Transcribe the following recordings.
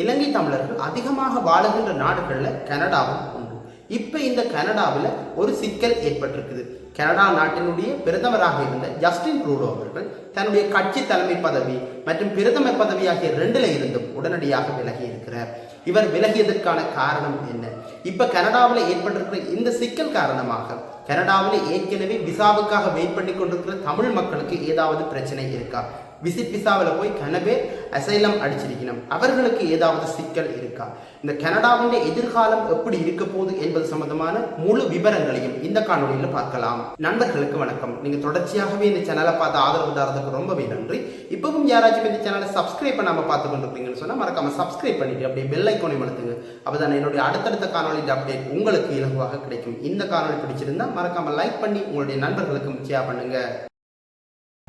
இலங்கை தமிழர்கள் அதிகமாக வாழுகின்ற நாடுகளில் கனடாவும் உண்டு. இப்போ இந்த கனடாவில் ஒரு சிக்கல் ஏற்பட்டிருக்குது. கனடா நாட்டினுடைய பிரதமராக இருந்த ஜஸ்டின் ட்ரூடோ அவர்கள் தன்னுடைய கட்சி தலைமை பதவி மற்றும் பிரதமர் பதவி ஆகிய ரெண்டில் இருந்தும் உடனடியாக விலகி இருக்கிறார். இவர் விலகியதற்கான காரணம் என்ன? இப்போ கனடாவில் ஏற்பட்டிருக்கிற இந்த சிக்கல் காரணமாக கனடாவில் ஏற்கனவே விசாவுக்காக வெயிட் பண்ணி கொண்டிருக்கிற தமிழ் மக்களுக்கு ஏதாவது பிரச்சனை இருக்கா? விசிட் விசாவில் போய் கனவே அசைலம் அடிச்சிருக்கணும். அவர்களுக்கு ஏதாவது சிக்கல் இருக்கா? இந்த கனடாவுடைய எதிர்காலம் எப்படி இருக்க போகுது என்பது சம்பந்தமான முழு விவரங்களையும் இந்த காணொலியில் பார்க்கலாம். நண்பர்களுக்கு வணக்கம். நீங்க தொடர்ச்சியாகவே இந்த சேனலை பார்த்து ஆதரவு தரதுக்கு ரொம்பவே நன்றி. இப்பவும் யாராச்சும் இந்த சேனலை சப்ஸ்கிரைப் பண்ணாம பார்த்து கொண்டிருக்கீங்கன்னு சொன்னா மறக்காம சப்ஸ்கிரைப் பண்ணிட்டு அப்படியே பெல் ஐக்கோனை மலத்துங்க அப்பதான் என்னுடைய அடுத்தடுத்த காணொலியின் அப்டேட் உங்களுக்கு இலகுவாக கிடைக்கும். இந்த காணொலி பிடிச்சிருந்தா மறக்காம லைக் பண்ணி உங்களுடைய நண்பர்களுக்கும் ஷேர் பண்ணுங்க.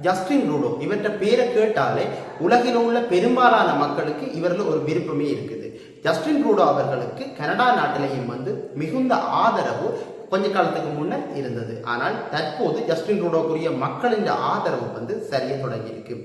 ஜஸ்டின் ரூடோ இவற்றை பேரை கேட்டாலே உலகில் உள்ள பெரும்பாலான மக்களுக்கு இவரில் ஒரு விருப்பமே இருக்குது. ஜஸ்டின் ரூடோ அவர்களுக்கு கனடா நாட்டிலேயும் வந்து மிகுந்த ஆதரவு கொஞ்ச காலத்துக்கு முன்னர் இருந்தது. ஆனால் தற்போது ஜஸ்டின் ரூடோக்குரிய மக்களின் ஆதரவு வந்து சரிய தொடங்கியிருக்கு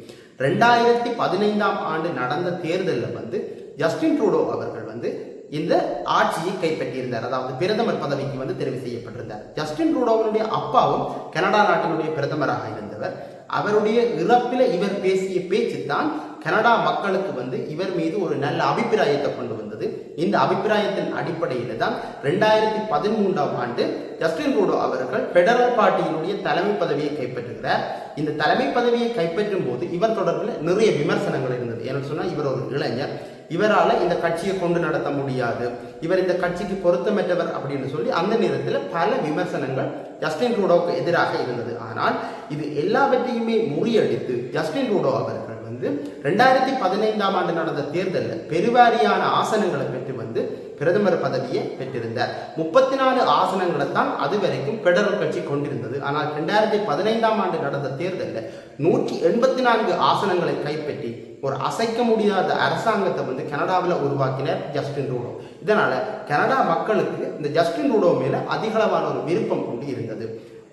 ரெண்டாயிரத்தி பதினைந்தாம் ஆண்டு நடந்த தேர்தலில் வந்து ஜஸ்டின் ட்ரூடோ அவர்கள் வந்து இந்த ஆட்சியை கைப்பற்றியிருந்தார். அதாவது பிரதமர் பதவிக்கு வந்து தெரிவு செய்யப்பட்டிருந்தார். ஜஸ்டின் ரூடோவினுடைய அப்பாவும் கனடா நாட்டினுடைய பிரதமராக இருந்தவர். அவருடைய இறப்பில் இவர் பேசிய பேச்சு தான் கனடா மக்களுக்கு வந்து இவர் மீது ஒரு நல்ல அபிப்பிராயத்தை கொண்டு வந்தது. இந்த அபிப்பிராயத்தின் அடிப்படையில் தான் ரெண்டாயிரத்தி பதிமூன்றாம் ஆண்டு ஜஸ்டின் ரூடோ அவர்கள் பெடரல் பார்ட்டியினுடைய தலைமை பதவியை கைப்பற்றுகிறார். இந்த தலைமை பதவியை கைப்பற்றும் போது இவர் தொடர்பில் நிறைய விமர்சனங்கள் இருந்தது. ஏன்னு சொன்னால் இவர் ஒரு இளைஞர். இவரால் இந்த கட்சியை கொண்டு நடத்த முடியாது. இவர் இந்த கட்சிக்கு பொருத்தமற்றவர் அப்படின்னு சொல்லி அந்த நேரத்தில் பல விமர்சனங்கள் ஜஸ்டின் ரூடோவுக்கு எதிராக இருந்தது. ஆனால் இது எல்லாவற்றையுமே முறியடித்து ஜஸ்டின் ரூடோ அவர்கள் வந்து ரெண்டாயிரத்தி பதினைந்தாம் ஆண்டு நடந்த தேர்தலில் பெருவாரியான ஆசனங்களை பெற்று வந்து பிரதமர் பதவியை பெற்றிருந்தார். முப்பத்தி நாலு ஆசனங்களை தான் அது வரைக்கும் பெடரல் கட்சி கொண்டிருந்தது. ஆனால் ரெண்டாயிரத்தி பதினைந்தாம் ஆண்டு நடந்த தேர்தலில் நூற்றி எண்பத்தி நான்கு ஆசனங்களை கைப்பற்றி ஒரு அசைக்க முடியாத அரசாங்கத்தை வந்து கனடாவில் உருவாக்கினார் ஜஸ்டின் ரூடோ. இதனால் கனடா மக்களுக்கு இந்த ஜஸ்டின் ரூடோ மேலே அதிகளவான ஒரு விருப்பம் கொண்டு இருந்தது.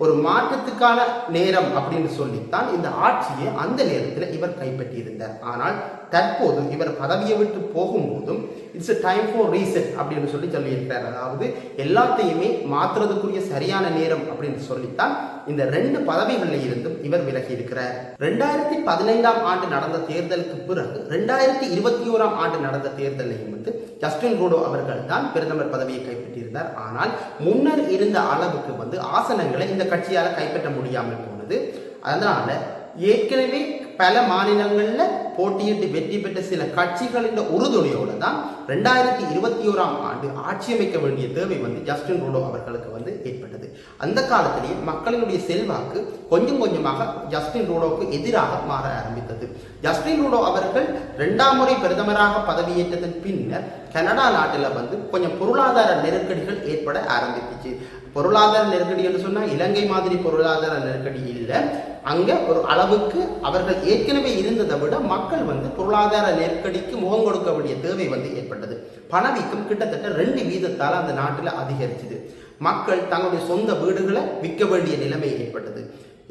ஒரு மாற்றத்துக்கான நேரம் அப்படின்னு சொல்லித்தான் இந்த ஆட்சியை அந்த நேரத்தில் இவர் கைப்பற்றியிருந்தார். ஆனால் தற்போது இவர் பதவியை விட்டு போகும்போதும் இட்ஸ் டைம் ஃபார் ரீசெட் அப்படின்னு சொல்லி சொல்லியிருக்கார். அதாவது எல்லாத்தையுமே மாற்றுறதுக்குரிய சரியான நேரம் அப்படின்னு சொல்லித்தான் இந்த ரெண்டு பதவிகளில் இருந்தும் இவர் விலகி இருக்கிறார். ரெண்டாயிரத்தி பதினைந்தாம் ஆண்டு நடந்த தேர்தலுக்கு பிறகு ரெண்டாயிரத்தி இருபத்தி ஓராம் ஆண்டு நடந்த தேர்தலையும் வந்து ஜஸ்டின் ரூடோ அவர்கள் தான் பிரதமர் பதவியை கைப்பற்றியிருந்தார். ஆனால் முன்னர் இருந்த அளவுக்கு வந்து ஆசனங்களை இந்த கட்சியால் கைப்பற்ற முடியாமல் போனது. அதனால ஏற்கனவே பல மாநிலங்களில் போட்டியிட்டு வெற்றி பெற்ற சில கட்சிகளின் உறுதுணையோடு தான் ரெண்டாயிரத்தி இருபத்தி ஓராம் ஆண்டு ஆட்சி அமைக்க வேண்டிய தேவை வந்து ஜஸ்டின் ரூடோ அவர்களுக்கு வந்து ஏற்பட்டது. அந்த காலத்திலேயே மக்களினுடைய செல்வாக்கு கொஞ்சம் கொஞ்சமாக ஜஸ்டின் ரூடோவுக்கு எதிராக மாற ஆரம்பித்தது. ஜஸ்டின் ரூடோ அவர்கள் இரண்டாம் முறை பிரதமராக பதவியேற்றதன் பின்னர் கனடா நாட்டில் வந்து கொஞ்சம் பொருளாதார நெருக்கடிகள் ஏற்பட ஆரம்பித்துச்சு பொருளாதார நெருக்கடி என்று சொன்னால் இலங்கை மாதிரி பொருளாதார நெருக்கடி இல்லை. அங்கே ஒரு அளவுக்கு அவர்கள் ஏற்கனவே இருந்ததை விட மக்கள் வந்து பொருளாதார நெருக்கடிக்கு முகம் கொடுக்க வேண்டிய தேவை வந்து ஏற்பட்டது. பணவீக்கம் கிட்டத்தட்ட ரெண்டு வீதத்தால் அந்த நாட்டில் அதிகரிச்சுது. மக்கள் தங்களுடைய சொந்த வீடுகளை விற்க வேண்டிய நிலைமை ஏற்பட்டது.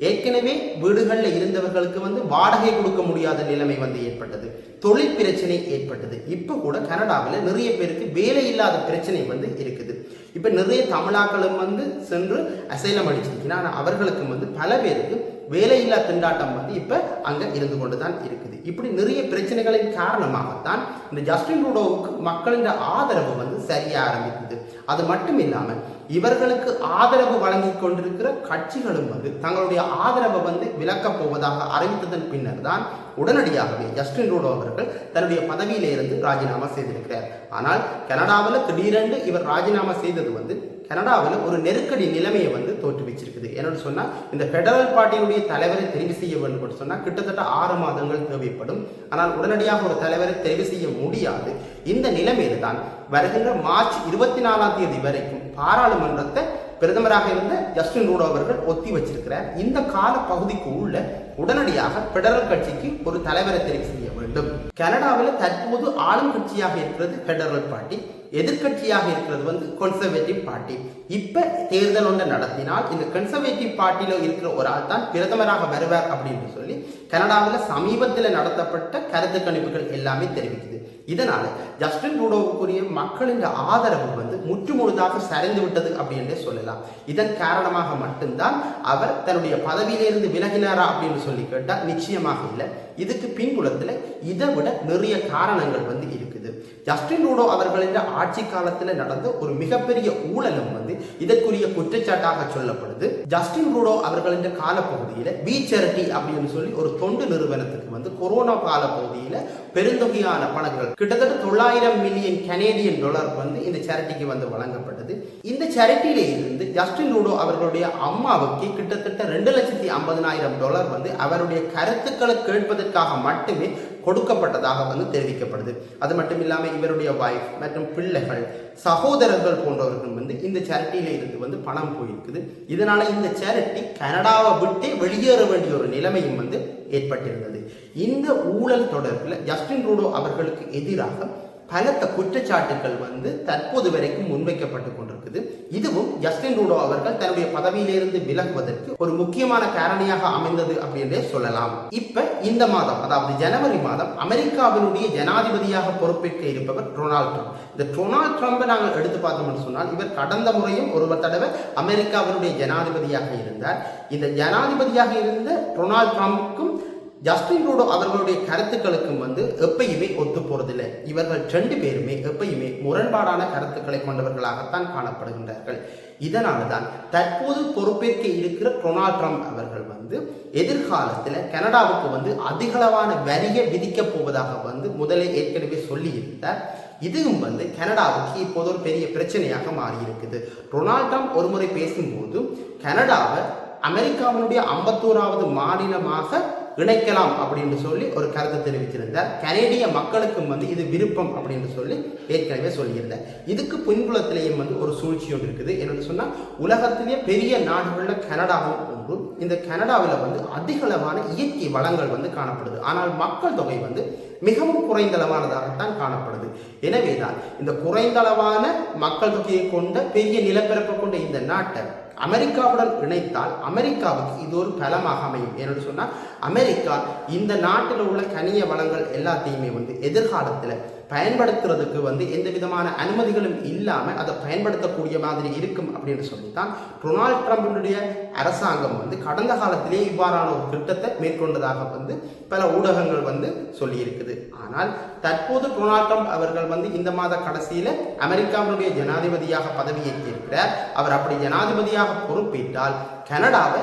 ஏற்கனவே வீடுகளில் இருந்தவர்களுக்கு வந்து வாடகை கொடுக்க முடியாத நிலைமை வந்து ஏற்பட்டது. தொழில் பிரச்சனை ஏற்பட்டது. இப்போ கூட கனடாவில் நிறைய பேருக்கு வேலை இல்லாத பிரச்சனை வந்து இருக்குது. இப்போ நிறைய தமிழாக்களும் வந்து சென்று அசைலம் அடிச்சிருக்கீங்க ஆனால் அவர்களுக்கும் வந்து பல பேருக்கு வேலையில்லா திண்டாட்டம் வந்து இப்போ அங்கே இருந்து கொண்டு தான் இருக்குது. இப்படி நிறைய பிரச்சனைகளின் காரணமாகத்தான் இந்த ஜஸ்டின் ரூடோவுக்கு மக்களின் ஆதரவு வந்து சரிய ஆரம்பித்தது. அது மட்டும் இல்லாமல் இவர்களுக்கு ஆதரவு வழங்கி கொண்டிருக்கிற கட்சிகளும் வந்து தங்களுடைய ஆதரவை வந்து விலக்கப் போவதாக அறிவித்ததன் பின்னர் தான் உடனடியாகவே ஜஸ்டின் ரூடோ அவர்கள் தன்னுடைய பதவியிலிருந்து ராஜினாமா செய்திருக்கிறார். ஆனால் கனடாவில் திடீரென்று இவர் ராஜினாமா செய்தது வந்து கனடாவில் ஒரு நெருக்கடி நிலைமையை வந்து தோற்றுவிச்சிருக்குது. என்னென்னு சொன்னால் இந்த ஃபெடரல் பார்ட்டியுடைய தலைவரை தெரிவு செய்ய வேண்டும் என்று சொன்னால் கிட்டத்தட்ட ஆறு மாதங்கள் தேவைப்படும். ஆனால் உடனடியாக ஒரு தலைவரை தெரிவு செய்ய முடியாது. இந்த நிலைமையில தான் வருகின்ற மார்ச் இருபத்தி நாலாம் தேதி வரைக்கும் பாராளுமன்றத்தை பிரதமராக இருந்த ஜஸ்டின் ரூடோ அவர்கள் ஒத்தி வச்சிருக்கிறார். இந்த கால பகுதிக்கு உள்ள உடனடியாக பெடரல் கட்சிக்கு ஒரு தலைவரை தெரிவு செய்ய வேண்டும். கனடாவில் தற்போது ஆளும் கட்சியாக இருக்கிறது பெடரல் பார்ட்டி எதிர்க்கட்சியாக இருக்கிறது வந்து கன்சர்வேட்டிவ் பார்ட்டி. இப்ப தேர்தல் ஒன்று நடத்தினால் இந்த கன்சர்வேட்டிவ் பார்ட்டியில இருக்கிற ஒரு ஆள் தான் பிரதமராக வருவார் அப்படின்னு சொல்லி கனடாவில் சமீபத்தில் நடத்தப்பட்ட கருத்து கணிப்புகள் எல்லாமே தெரிவிக்குது. இதனால் ஜஸ்டின் ரூடோவுக்குரிய மக்களின் ஆதரவு வந்து முற்றுமுழுதாக சரிந்து விட்டது அப்படின்றே சொல்லலாம். இதன் காரணமாக மட்டும்தான் அவர் தன்னுடைய பதவியிலிருந்து விலகினாரா அப்படின்னு சொல்லி கேட்டால் நிச்சயமாக இல்லை. இதுக்கு பின்புலத்தில் இதை விட நிறைய காரணங்கள் வந்து இருக்குது. ஜஸ்டின் ரூடோ அவர்களின் ஆட்சி காலத்தில் நடந்த ஒரு மிகப்பெரிய ஊழலும் வந்து இதற்குரிய குற்றச்சாட்டாக சொல்லப்படுது. ஜஸ்டின் ரூடோ அவர்களின் காலப்பகுதியில் பி சேரிட்டி அப்படின்னு சொல்லி ஒரு தொண்டு நிறுவனத்துக்கு வந்து கொரோனா காலப்பகுதியில் பெருந்தொகையான பணங்கள் கிட்டத்தட்ட தொள்ளாயிரம் மில்லியன் கனேடியன் டாலர் வந்து இந்த சேரிட்டிக்கு வந்து வழங்கப்பட்டது. இந்த சேரிட்டியில இருந்து ஜஸ்டின் ரூடோ அவர்களுடைய அம்மாவுக்கு கிட்டத்தட்ட ரெண்டு லட்சத்தி ஐம்பதனாயிரம் டாலர் வந்து அவருடைய கருத்துக்களை கேட்பதற்காக மட்டுமே கொடுக்கப்பட்டதாக வந்து தெரிவிக்கப்படுது. அது மட்டும் இல்லாமல் இவருடைய ஒய்ஃப் மற்றும் பிள்ளைகள் சகோதரர்கள் போன்றவர்கள் வந்து இந்த சேரிட்டியில இருந்து வந்து பணம் போயிருக்குது. இதனால இந்த சேரிட்டி கனடாவை விட்டே வெளியேற வேண்டிய ஒரு நிலைமையும் வந்து ஏற்பட்டிருந்தது. இந்த ஊழல் தொடர்பில் ஜஸ்டின் ரூடோ அவர்களுக்கு எதிராக பலத்த குற்றச்சாட்டுகள் வந்து தற்போது வரைக்கும் முன்வைக்கப்பட்டு கொண்டிருக்குது. இதுவும் ஜஸ்டின் ரூடோ அவர்கள் தன்னுடைய பதவியிலிருந்து விலகுவதற்கு ஒரு முக்கியமான காரணியாக அமைந்தது அப்படின்றே சொல்லலாம். இப்ப இந்த மாதம் அதாவது ஜனவரி மாதம் அமெரிக்காவினுடைய ஜனாதிபதியாக பொறுப்பேற்க இருப்பவர் டொனால்ட் ட்ரம்ப். இந்த டொனால்ட் ட்ரம்பை நாங்கள் எடுத்து பார்த்தோம்னு சொன்னால் இவர் கடந்த முறையும் ஒரு தடவை அமெரிக்காவினுடைய ஜனாதிபதியாக இருந்தார். இந்த ஜனாதிபதியாக இருந்த டொனால்ட் ட்ரம்ப்புக்கும் ஜஸ்டின் ரூடோ அவர்களுடைய கருத்துக்களுக்கும் வந்து எப்பயுமே ஒத்து போறதில்லை. இவர்கள் ரெண்டு பேருமே எப்பயுமே முரண்பாடான கருத்துக்களை கொண்டவர்களாகத்தான் காணப்படுகின்றார்கள். இதனால தான் தற்போது பொறுப்பேற்க இருக்கிற டொனால்ட் ட்ரம்ப் அவர்கள் வந்து எதிர்காலத்தில் கனடாவுக்கு வந்து அதிகளவான வரியை விதிக்கப் போவதாக வந்து முதலே ஏற்கனவே சொல்லியிருந்தார். இதுவும் வந்து கனடாவுக்கு இப்போது ஒரு பெரிய பிரச்சனையாக மாறியிருக்குது. டொனால்ட் ட்ரம்ப் ஒருமுறை பேசும்போது கனடாவை அமெரிக்காவினுடைய ஐம்பத்தோராவது மாநிலமாக இணைக்கலாம் அப்படின்னு சொல்லி ஒரு கருத்தை தெரிவிச்சிருந்தார் கனேடிய மக்களுக்கும் வந்து இது விருப்பம் அப்படின்னு சொல்லி ஏற்கனவே சொல்லியிருந்தார். இதுக்கு பின்புலத்திலேயும் வந்து ஒரு சூழ்ச்சி ஒன்று இருக்குது. என்னென்னு சொன்னால் உலகத்திலேயே பெரிய நாடுகளில் கனடாவும் ஒன்று. இந்த கனடாவில் வந்து அதிகளவான இயற்கை வளங்கள் வந்து காணப்படுது. ஆனால் மக்கள் தொகை வந்து மிகவும் குறைந்தளவானதாகத்தான் காணப்படுது. எனவேதான் இந்த குறைந்தளவான மக்கள் தொகையை கொண்ட பெரிய நிலப்பரப்பை கொண்ட இந்த நாட்டை அமெரிக்காவுடன் இணைத்தால் அமெரிக்காவுக்கு இது ஒரு பலமாக அமையும். ஏன்னு சொன்னால் அமெரிக்கா இந்த நாட்டில் உள்ள கனிய வளங்கள் எல்லாத்தையுமே வந்து எதிர்காலத்தில் பயன்படுத்துறதுக்கு வந்து எந்த விதமான அனுமதிகளும் இல்லாமல் அதை பயன்படுத்தக்கூடிய மாதிரி இருக்கும் அப்படின்னு சொல்லி தான் டொனால்ட் ட்ரம்பினுடைய அரசாங்கம் வந்து கடந்த காலத்திலே இவ்வாறான ஒரு திட்டத்தை மேற்கொண்டதாக வந்து பல ஊடகங்கள் வந்து சொல்லியிருக்குது. ஆனால் தற்போது டொனால்ட் ட்ரம்ப் அவர்கள் வந்து இந்த மாத கடைசியில் அமெரிக்காவினுடைய ஜனாதிபதியாக பதவியேற்றிருக்கிறார். அவர் அப்படி ஜனாதிபதியாக பொறுப்பேற்றால் கனடாவை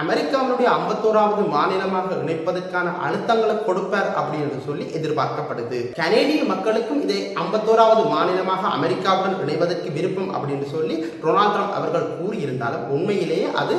அமெரிக்காவினுடைய ஐம்பத்தோராவது மாநிலமாக இணைப்பதற்கான அழுத்தங்களை கொடுப்பார் அப்படின்னு சொல்லி எதிர்பார்க்கப்படுது. கனேடிய மக்களுக்கும் இதை ஐம்பத்தோராவது மாநிலமாக அமெரிக்காவுடன் இணைவதற்கு விருப்பம் அப்படின்னு சொல்லி டொனால்ட் ட்ரம்ப் அவர்கள் கூறியிருந்தாலும் உண்மையிலேயே அது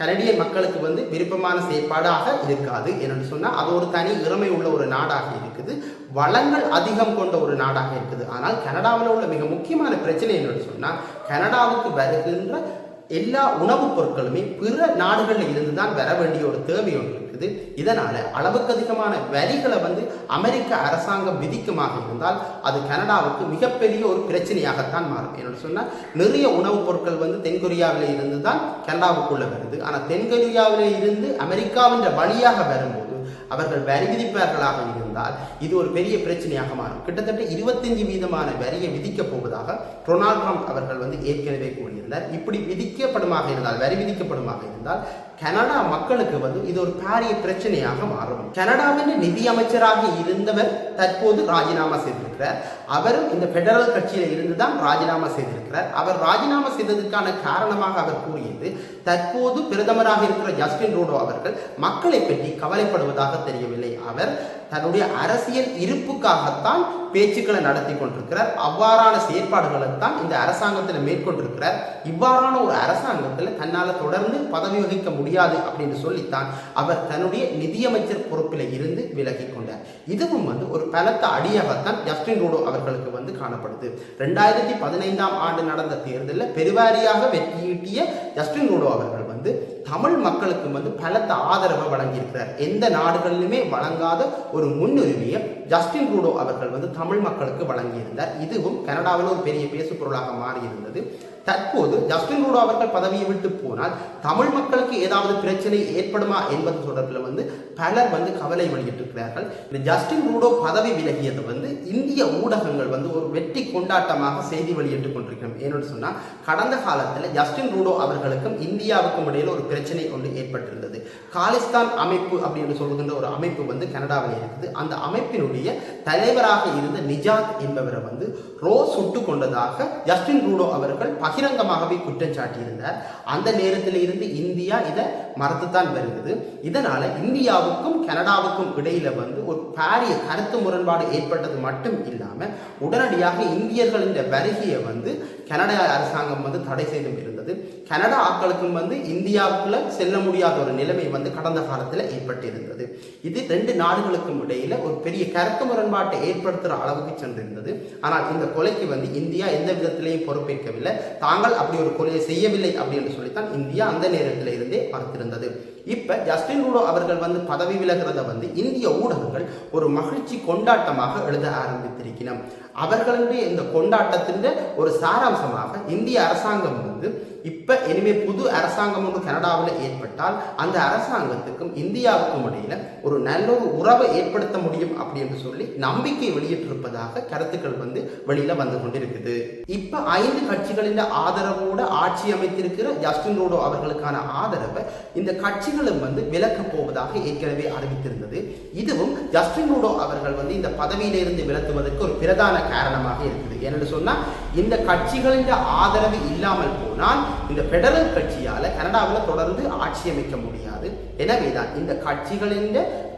கனடிய மக்களுக்கு வந்து விருப்பமான செயற்பாடாக இருக்காது என்னன்னு சொன்னால் அது ஒரு தனி இறமை உள்ள ஒரு நாடாக இருக்குது. வளங்கள் அதிகம் கொண்ட ஒரு நாடாக இருக்குது. ஆனால் கனடாவில் உள்ள மிக முக்கியமான பிரச்சனை என்னன்னு சொன்னால் கனடாவுக்கு வருகின்ற எல்லா உணவுப் பொருட்களுமே பிற நாடுகளில் இருந்து தான் வர வேண்டிய ஒரு தேவை ஒன்று இருக்குது. இதனால் அளவுக்கு அதிகமான வரிகளை வந்து அமெரிக்க அரசாங்கம் விதிக்குமாக இருந்தால் அது கனடாவுக்கு மிகப்பெரிய ஒரு பிரச்சனையாகத்தான் மாறும். என்னோட சொன்னால் நிறைய உணவுப் பொருட்கள் வந்து தென்கொரியாவில் இருந்து தான் கனடாவுக்குள்ளே வருது. ஆனால் தென்கொரியாவில் இருந்து அமெரிக்காவின் வழியாக வரும்போது அவர்கள் வரி விதிப்பார்களாக இருந்தால் இது ஒரு பெரிய பிரச்சனையாக மாறும். கிட்டத்தட்ட இருபத்தஞ்சு வீதமான வரியை விதிக்கப் போவதாக டொனால்ட் ட்ரம்ப் அவர்கள் வந்து ஏற்கனவே கூறியிருந்தார். இப்படி விதிக்கப்படுமாக இருந்தால் வரி விதிக்கப்படுமாக இருந்தால் கனடா மக்களுக்கு வந்து இது ஒரு பாரிய பிரச்சனையாக மாறும். கனடாவின் நிதி அமைச்சராக இருந்தவர் தற்போது ராஜினாமா செய்திருக்கிறார். அவரும் இந்த பெடரல் கட்சியில் இருந்து தான் ராஜினாமா செய்திருக்கிறார். அவர் ராஜினாமா செய்ததற்கான காரணமாக அவர் கூறியது தற்போது பிரதமராக இருக்கிற ஜஸ்டின் ரூடோ அவர்கள் மக்களை பற்றி கவலைப்படுவதாக தெரியவில்லை. அவர் தன்னுடைய அரசியல் இருப்புக்காகத்தான் பேச்சுக்களை நடத்தி கொண்டிருக்கிறார். அவ்வாறான செயற்பாடுகளைத்தான் இந்த அரசாங்கத்தில் மேற்கொண்டிருக்கிறார். இவ்வாறான ஒரு அரசாங்கத்தில் தன்னால் தொடர்ந்து பதவி வகிக்க முடியாது அப்படின்னு சொல்லித்தான் அவர் தன்னுடைய நிதியமைச்சர் பொறுப்பில் இருந்து விலகி கொண்டார். இதுவும் வந்து ஒரு பலத்த அடியாகத்தான் ஜஸ்டின் ரூடோ அவர்களுக்கு வந்து காணப்படுது. ரெண்டாயிரத்தி பதினைந்தாம் ஆண்டு நடந்த தேர்தலில் பெருவாரியாக வெற்றியீட்டிய ஜஸ்டின் ரூடோ அவர்கள் வந்து தமிழ் மக்களுக்கு வந்து பலத்த ஆதரவை வழங்கியிருக்கிறார். எந்த நாடுகளிலுமே வழங்காத ஒரு முன்னுரிமையை ஜஸ்டின் ரூடோ அவர்கள் வந்து தமிழ் மக்களுக்கு வழங்கியிருந்தார். இதுவும் கனடாவில் ஒரு பெரிய பேசு பொருளாக மாறியிருந்தது. தற்போது ஜஸ்டின் ரூடோ அவர்கள் பதவியை விட்டு போனால் தமிழ் மக்களுக்கு ஏதாவது பிரச்சனை ஏற்படுமா என்பது தொடர்பில் வந்து பலர் வந்து கவலை வெளியிட்டிருக்கிறார்கள். இந்த ஜஸ்டின் ரூடோ பதவி விலகியது வந்து இந்திய ஊடகங்கள் வந்து ஒரு வெற்றி கொண்டாட்டமாக செய்தி வெளியிட்டுக் கொண்டிருக்கிறோம். ஏன்னு சொன்னால் கடந்த காலத்தில் ஜஸ்டின் ரூடோ அவர்களுக்கும் இந்தியாவுக்கும் இடையில் ஒரு பிரச்சனை ஒன்று ஏற்பட்டிருந்தது. காலிஸ்தான் அமைப்பு அப்படின்னு சொல்லுகின்ற ஒரு அமைப்பு வந்து கனடாவில் இருக்குது. அந்த அமைப்பினுடைய தலைவராக இருந்த நிஜாத் என்பவரை வந்து ரோ சுட்டு கொண்டதாக ஜஸ்டின் ரூடோ அவர்கள் பகிரங்கமாகவே குற்றம் சாட்டியிருந்தார். அந்த நேரத்தில் இருந்து இந்தியா இதை மறுத்துத்தான் வருகிறது. இதனால இந்தியாவுக்கும் கனடாவுக்கும் இடையில வந்து ஒரு பாரிய கருத்து முரண்பாடு ஏற்பட்டது மட்டும் இல்லாமல் உடனடியாக இந்தியர்களின் வருகையை வந்து கனடா அரசாங்கம் வந்து தடை செய்தும் இருந்தது. கனடா ஆக்களுக்கும் வந்து இந்தியாவுக்குள்ள செல்ல முடியாத ஒரு நிலைமை வந்து கடந்த காலத்தில் ஏற்பட்டிருந்தது. இது ரெண்டு நாடுகளுக்கும் இடையில ஒரு பெரிய கருத்து முரண்பாட்டை ஏற்படுத்துகிற அளவுக்கு சென்றிருந்தது. ஆனால் இந்த கொலைக்கு வந்து இந்தியா எந்த விதத்திலையும் பொறுப்பேற்கவில்லை. தாங்கள் அப்படி ஒரு கொலையை செய்யவில்லை அப்படின்னு சொல்லித்தான் இந்தியா அந்த நேரத்தில் இருந்தே பார்த்திருந்தது இப்போ ஜஸ்டின் ரூடோ அவர்கள் வந்து பதவி விலகிறத வந்து இந்திய ஊடகங்கள் ஒரு மகிழ்ச்சி கொண்டாட்டமாக எழுத ஆரம்பித்திருக்கிறோம் அவர்களுடைய இந்த கொண்டாட்டத்தின் ஒரு சாராம்சமாக இந்திய அரசாங்கம் வந்து இப்ப இனிமே புது அரசாங்கம் ஒன்று கனடாவில் ஏற்பட்டால் அந்த அரசாங்கத்துக்கும் இந்தியாவுக்கும் இடையில ஒரு நல்ல ஒரு உறவை ஏற்படுத்த முடியும் அப்படின்னு சொல்லி நம்பிக்கை வெளியிட்டிருப்பதாக கருத்துக்கள் வந்து வெளியில வந்து கொண்டிருக்குது. இப்ப ஐந்து கட்சிகளின் ஆதரவோட ஆட்சி அமைத்திருக்கிற ஜஸ்டின் ரூடோ அவர்களுக்கான ஆதரவை இந்த கட்சிகளும் வந்து விலக்கப் போவதாக ஏற்கனவே அறிவித்திருந்தது. இதுவும் ஜஸ்டின் ரூடோ அவர்கள் வந்து இந்த பதவியிலிருந்து விலத்துவதற்கு ஒரு பிரதான காரணமாக இருக்குது. ஏன்னு சொன்னா இந்த கட்சிகளின் ஆதரவு இல்லாமல் போனால் இந்த பெடரல் கட்சியால் கனடாவில் தொடர்ந்து ஆட்சி அமைக்க முடியாது. எனவேதான் இந்த கட்சிகளின்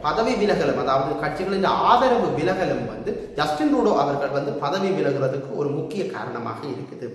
பதவி விலகலும் அதாவது கட்சிகளின் ஆதரவு விலகலும் வந்து ஜஸ்டின் ரூடோ அவர்கள் வந்து பதவி விலகிறதுக்கு ஒரு முக்கிய காரணமாக இருக்குது.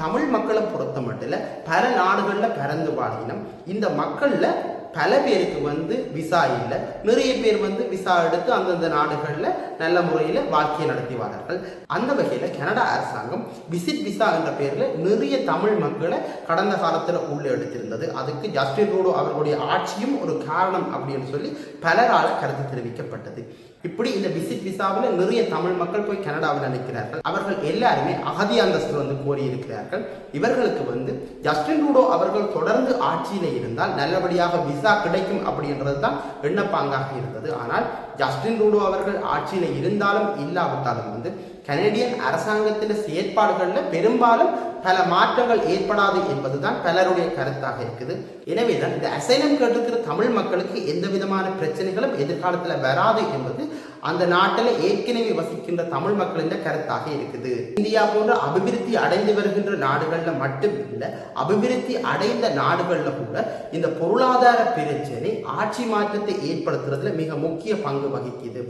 தமிழ் மக்களை பொறுத்த மட்டும் பல நாடுகளில் பிறந்து வாழினம் இந்த மக்களில் பல பேருக்கு வந்து விசா இல்லை. நிறைய பேர் வந்து விசா எடுத்து அந்தந்த நாடுகளில் நல்ல முறையில் வாழ்க்கையை நடத்தி வாரார்கள். அந்த வகையில் கனடா அரசாங்கம் விசிட் விசா என்ற பேரில் நிறைய தமிழ் மக்களை கடந்த காலத்தில் உள்ளே எடுத்திருந்தது. அதுக்கு ஜஸ்டின் ரூடோ அவர்களுடைய ஆட்சியும் ஒரு காரணம் அப்படின்னு சொல்லி பலரால் கருத்து தெரிவிக்கப்பட்டது. இப்படி இந்த விசிட் விசாவில் நிறைய தமிழ் மக்கள் போய் கனடாவில் நினைக்கிறார்கள் அவர்கள் எல்லாருமே அகதி அந்தஸ்து வந்து கோரியிருக்கிறார்கள். இவர்களுக்கு வந்து ஜஸ்டின் ரூடோ அவர்கள் தொடர்ந்து ஆட்சியில் இருந்தால் நல்லபடியாக விசா கிடைக்கும் அப்படின்றது தான் விண்ணப்பாங்காக இருந்தது. ஆனால் ஜஸ்டின் ரூடோ அவர்கள் ஆட்சியில் இருந்தாலும் இல்லாவிட்டாலும் வந்து கனேடியன் அரசாங்கத்தின் செயற்பாடுகளில் பெரும்பாலும் பல மாற்றங்கள் ஏற்படாது என்பதுதான் பலருடைய கருத்தாக இருக்குது. எனவே தான் இந்த அசைலம் கேட்டிருக்கிற தமிழ் மக்களுக்கு எந்த விதமான பிரச்சனைகளும் எதிர்காலத்தில் வராது என்பது அந்த நாட்டில் ஏற்கனவே வசிக்கின்ற தமிழ் மக்களின் கருத்தாக இருக்குது. இந்தியா போன்ற அபிவிருத்தி அடைந்து வருகின்ற நாடுகளில் மட்டும் இல்லை அபிவிருத்தி அடைந்த நாடுகளில் கூட இந்த பொருளாதார பிரச்சனை ஆட்சி மாற்றத்தை ஏற்படுத்துறதுல மிக முக்கிய பங்கு வகிக்குது.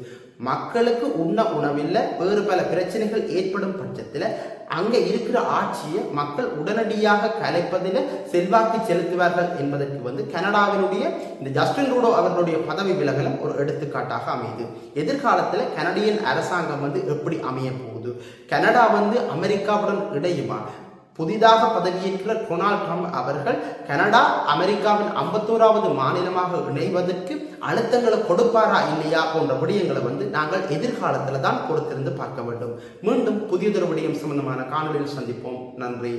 மக்களுக்கு உண்ண உணவில்லை வேறு பல பிரச்சனைகள் ஏற்படும் பட்சத்தில் அங்கே இருக்கிற ஆட்சியை மக்கள் உடனடியாக கலைப்பதில் செல்வாக்கு செலுத்துவார்கள் என்பதற்கு வந்து கனடாவினுடைய இந்த ஜஸ்டின் ரூடோ அவர்களுடைய பதவி விலகலும் ஒரு எடுத்துக்காட்டாக அமையுது. எதிர்காலத்தில் கனடியன் அரசாங்கம் வந்து எப்படி அமைய போகுது? கனடா வந்து அமெரிக்காவுடன் இடையுமா புதிதாக பதவியேற்ற டொனால்ட் ட்ரம்ப் அவர்கள் கனடா அமெரிக்காவின் ஐம்பத்தோராவது மாநிலமாக இணைவதற்கு அழுத்தங்களை கொடுப்பாரா இல்லையா போன்ற விடயங்களை வந்து நாங்கள் எதிர்காலத்தில் தான் பொறுத்திருந்து பார்க்க வேண்டும். மீண்டும் புதியதொரு விடயம் சம்பந்தமான காணொலியில் சந்திப்போம். நன்றி.